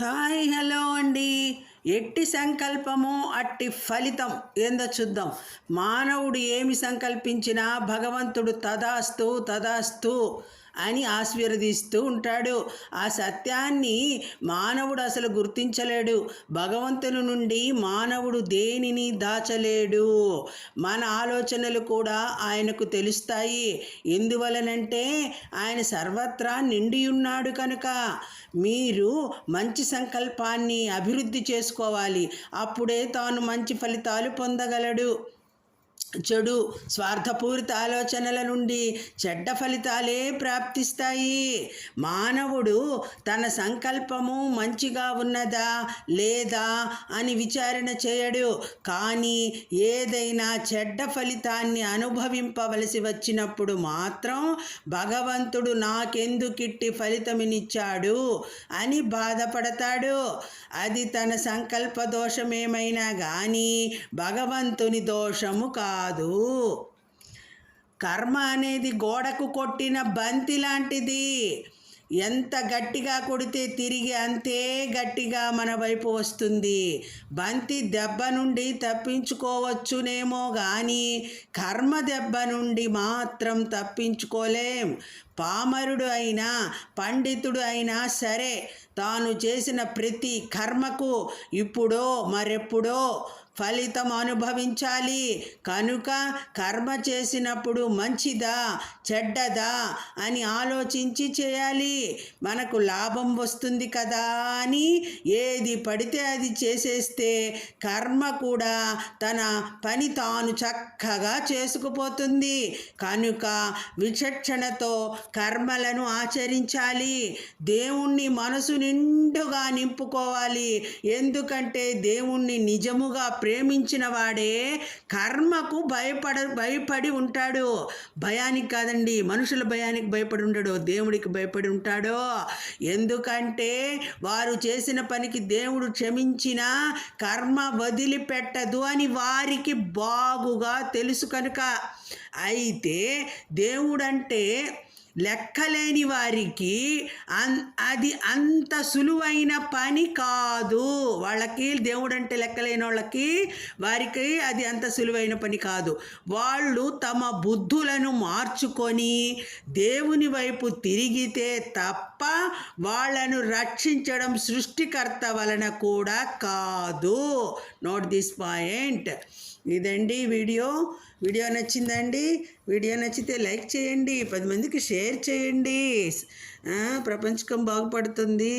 Hi hello అండి. ఎట్టి సంకల్పము అట్టి ఫలితం ఏందో చూద్దాం. మానవుడు ఏమి సంకల్పించినా భగవంతుడు తదాస్తు తదాస్తు. అని ఆశీర్వదిస్తూ ఉంటాడు. ఆ సత్యాన్ని మానవుడు అసలు గుర్తించలేడు. భగవంతుని నుండి మానవుడు దేనిని దాచలేడు? మన ఆలోచనలు కూడా ఆయనకు తెలుస్తాయి. ఎందువలనంటే ఆయన సర్వత్రా నిండి ఉన్నాడు కనుక మీరు మంచి సంకల్పాన్ని అభివృద్ధి చేసుకోవాలి. అప్పుడే తాను మంచి ఫలితాలు పొందగలడు. చెడు స్వార్థపూరిత ఆలోచనల నుండి చెడ్డ ఫలితాలే ప్రాప్తిస్తాయి. మానవుడు తన సంకల్పము మంచిగా ఉన్నదా లేదా అని విచారణ చేయడు. కానీ ఏదైనా చెడ్డ ఫలితాన్ని అనుభవింపవలసి వచ్చినప్పుడు మాత్రం భగవంతుడు నాకెందుకిట్టి ఫలితమినిచ్చాడు అని బాధపడతాడు. అది తన సంకల్ప దోషమేమైనా కానీ భగవంతుని దోషము కాదు. కర్మ అనేది గోడకు కొట్టిన బంతి లాంటిది. ఎంత గట్టిగా కొడితే తిరిగి అంతే గట్టిగా మన వైపు వస్తుంది. బంతి దెబ్బ నుండి తప్పించుకోవచ్చునేమో కానీ కర్మ దెబ్బ నుండి మాత్రం తప్పించుకోలేం. పామరుడు అయినా పండితుడు అయినా సరే తాను చేసిన ప్రతి కర్మకు ఇప్పుడో మరెప్పుడో ఫలితం అనుభవించాలి. కనుక కర్మ చేసినప్పుడు మంచిదా చెడ్డదా అని ఆలోచించి చేయాలి. మనకు లాభం వస్తుంది కదా అని ఏది పడితే అది చేసేస్తే కర్మ కూడా తన పని తాను చక్కగా చేసుకుపోతుంది. కనుక విచక్షణతో కర్మలను ఆచరించాలి. దేవుణ్ణి మనసు నిండుగా నింపుకోవాలి. ఎందుకంటే దేవుణ్ణి నిజముగా ప్రేమించిన వాడే కర్మకు భయపడ భయపడి ఉంటాడు. భయానికి కాదండి మనుషుల భయానికి భయపడి ఉండడు దేవుడికి భయపడి ఉంటాడో. ఎందుకంటే వారు చేసిన పనికి దేవుడు క్షమించిన కర్మ వదిలిపెట్టదు అని వారికి బాగుగా తెలుసు కనుక. అయితే దేవుడంటే లెక్కలేని వారికి అన్ అది అంత సులువైన పని కాదు. వాళ్ళకి దేవుడు అంటే లెక్కలేని వాళ్ళకి వారికి అది అంత సులువైన పని కాదు. వాళ్ళు తమ బుద్ధులను మార్చుకొని దేవుని వైపు తిరిగితే తప్ప వాళ్ళను రక్షించడం సృష్టికర్త వలన కూడా కాదు. నోట్ దిస్ పాయింట్ ఇదండి వీడియో. వీడియో నచ్చిందండి. వీడియో నచ్చితే లైక్ చేయండి. పది మందికి షేర్ చేయండి. ప్రపంచకం బాగుపడుతుంది.